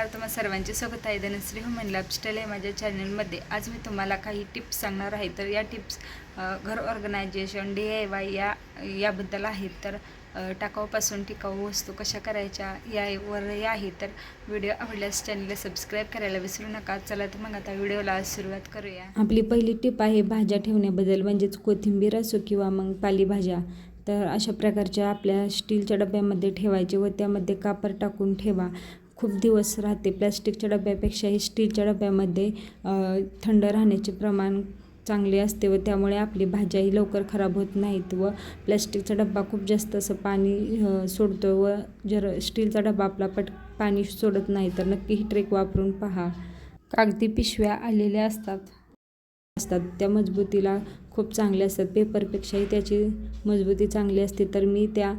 नमस्कार तुम्हा सर्वांचे स्वागत आहे. धनश्री हो ह्युमन लाईफस्टाईल आहे माझ्या चॅनलमध्ये. आज मी तुम्हाला काही टिप्स सांगणार आहे. तर या टिप्स घर ऑर्गनायझेशन डी आय वाय या याबद्दल आहेत. तर टाकाऊपासून टिकाऊ वस्तू कशा करायच्या यावरही आहे. तर व्हिडिओ आवडल्यास चॅनलला सबस्क्राईब करायला विसरू नका. चला तर मग आता व्हिडिओला सुरुवात करूया. आपली पहिली टिप आहे भाज्या ठेवण्याबद्दल म्हणजेच कोथिंबीर असो किंवा मग पालेभाज्या. तर अशा प्रकारच्या आपल्या स्टीलच्या डब्यामध्ये ठेवायचे व त्यामध्ये कापर टाकून ठेवा. खूप दिवस राहते. प्लॅस्टिकच्या डब्यापेक्षाही स्टीलच्या डब्यामध्ये थंड राहण्याचे प्रमाण चांगले असते व त्यामुळे आपली भाज्याही लवकर खराब होत नाहीत व प्लॅस्टिकचा डब्बा खूप जास्त असं पाणी सोडतो व जर स्टीलचा डब्बा आपला पट पाणी सोडत नाही तर नक्की ही ट्रेक वापरून पहा. कागदी पिशव्या आलेल्या असतात. असतात. त्या मजबूतीला खूप चांगल्या असतात. पेपरपेक्षाही त्याची मजबूती चांगली असते. तर मी त्या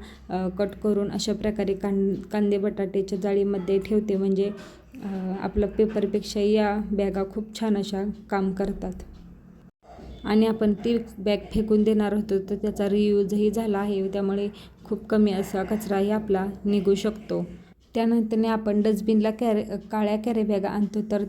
कट करून अशा प्रकारे कां कांदे बटाट्याच्या जाळीमध्ये ठेवते. म्हणजे आपलं पेपरपेक्षाही या बॅगा खूप छान अशा काम करतात. आणि आपण ती बॅग फेकून देणार होतो. तर त्याचा रियूजही झाला आहे. त्यामुळे खूप कमी असा कचराही आपला निघू शकतो. त्यानंतरने आपण डस्टबिनला कॅरे काळ्या कॅरी बॅगा आणतो. तर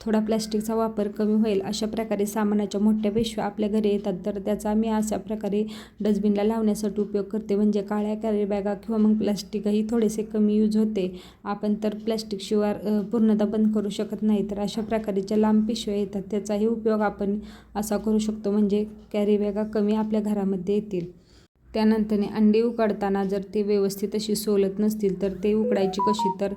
थोडा प्लॅस्टिकचा वापर कमी होईल. अशा प्रकारे सामानाच्या मोठ्या पिशव्या आपल्या घरी येतात. तर त्याचा मी अशा प्रकारे डस्टबिनला लावण्यासाठी उपयोग करते. म्हणजे काळ्या कॅरी बॅगा किंवा मग प्लॅस्टिकही थोडेसे कमी यूज होते. आपण तर प्लॅस्टिक शिवाय पूर्णतः बंद करू शकत नाही. तर अशा प्रकारच्या लांब पिशव्या येतात. त्याचाही उपयोग आपण असा करू शकतो. म्हणजे कॅरी बॅगा कमी आपल्या घरामध्ये येतील. त्यानंतरने अंडी उकडताना जर ते व्यवस्थित अशी सोलत नसतील तर ते उकडायची कशी तर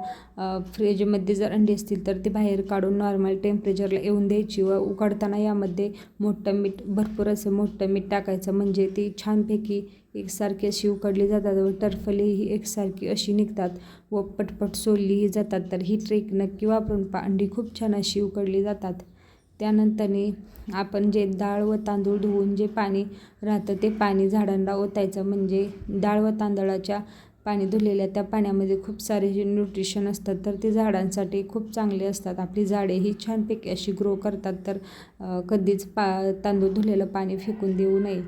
फ्रीजमध्ये जर अंडी असतील तर ते बाहेर काढून नॉर्मल टेम्परेचरला येऊन द्यायची व उकडताना यामध्ये मोठं मीठ भरपूर असं मोठं मीठ टाकायचं. म्हणजे ती छानपैकी एकसारखी अशी उकडली जातात व टर्फलेही एकसारखी अशी निघतात व पटपट सोललीही जातात. तर ही ट्रेक नक्की वापरून पा अंडी खूप छान अशी उकडली जातात. त्यानंतरने आपण जे डाळ व तांदूळ धुवून जे पाणी राहतं ते पाणी झाडांना ओतायचं. म्हणजे डाळ व तांदळाच्या पाणी धुलेल्या त्या पाण्यामध्ये खूप सारे जे न्यूट्रिशन असतात तर ते झाडांसाठी खूप चांगले असतात. आपली झाडे ही छानपैकी अशी ग्रो करतात तर कधीच पा तांदूळ धुलेलं पाणी फेकून देऊ नये.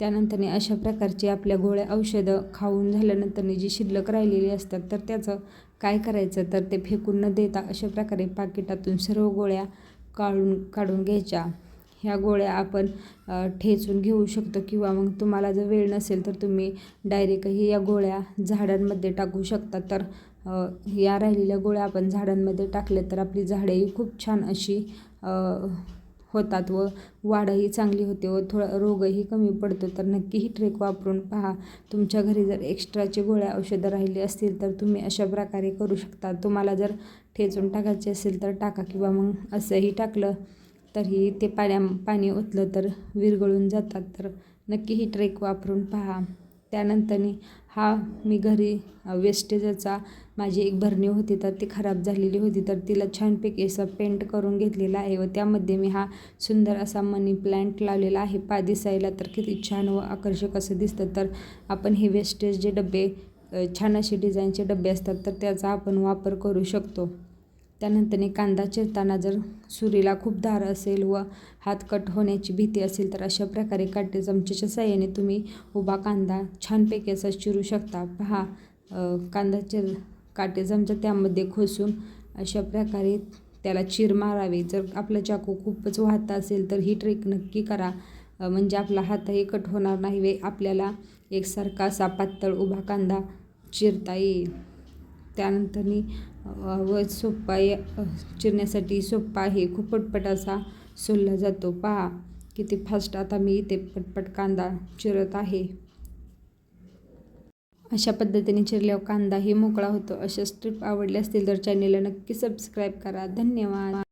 त्यानंतरने अशा प्रकारची आपल्या गोळ्या औषधं खाऊन झाल्यानंतरने जी शिल्लक राहिलेली असतात तर त्याचं काय करायचं? तर ते फेकून न देता अशा प्रकारे पाकिटातून सर्व गोळ्या काढून काढून घ्यायच्या. ह्या गोळ्या आपण ठेचून घेऊ शकतो किंवा मग तुम्हाला जर वेळ नसेल तर तुम्ही डायरेक्टही या गोळ्या झाडांमध्ये टाकू शकता. तर या राहिलेल्या गोळ्या आपण झाडांमध्ये टाकल्या तर आपली झाडेही खूप छान अशी होतात व वाढही चांगली होते व थोडा रोगही कमी पडतो. तर नक्की ही ट्रेक वापरून पहा. तुमच्या घरी जर एक्स्ट्राचे गोळ्या औषधं राहिली असतील तर तुम्ही अशा प्रकारे करू शकता. तुम्हाला जर ठेचून टाकायचे असेल तर टाका किंवा मग असंही टाकलं तरी ते पाण्या पाणी ओतलं तर विरघळून जातात. तर नक्की ही ट्रेक वापरून पहा. त्यानंतरनी हा मी घरी वेस्टेजचा माझी एक भरणी होती तर ती खराब झालेली होती तर तिला छानपैकी असं पेंट करून घेतलेला आहे व त्यामध्ये मी हा सुंदर असा मनी प्लॅन्ट लावलेला आहे पा दिसायला तर किती छान व आकर्षक असं दिसतं. तर आपण हे वेस्टेज जे डबे छान असे डिझाईनचे डबे असतात तर त्याचा आपण वापर करू शकतो. त्यानंतरने कांदा चिरताना जर सुरीला खूप धार असेल व हात कट होण्याची भीती असेल तर अशा प्रकारे काटे चमच्याच्या साह्याने तुम्ही उभा कांदा छानपैकी असा चिरू शकता. पहा कांदा चिर काटे चमचा त्यामध्ये खोसून अशा प्रकारे त्याला चीर मारावी. जर आपला चाकू खूपच वाहता असेल तर ही ट्रेक नक्की करा. म्हणजे आपला हातही कट होणार नाही वे आपल्याला एकसारखा असा पातळ उभा कांदा चिरता येईल. त्यानंतरनी व सोप्पा चिरण्यासाठी सोप्पा आहे. खूप पटपट असा सोलला जातो. पहा किती फास्ट आता मी इथे पटपट कांदा चिरत आहे. अशा पद्धतीने चिरल्यावर कांदाही मोकळा होतो. अशा स्ट्रिप आवडल्या असतील तर चॅनेलला नक्की सबस्क्राईब करा. धन्यवाद.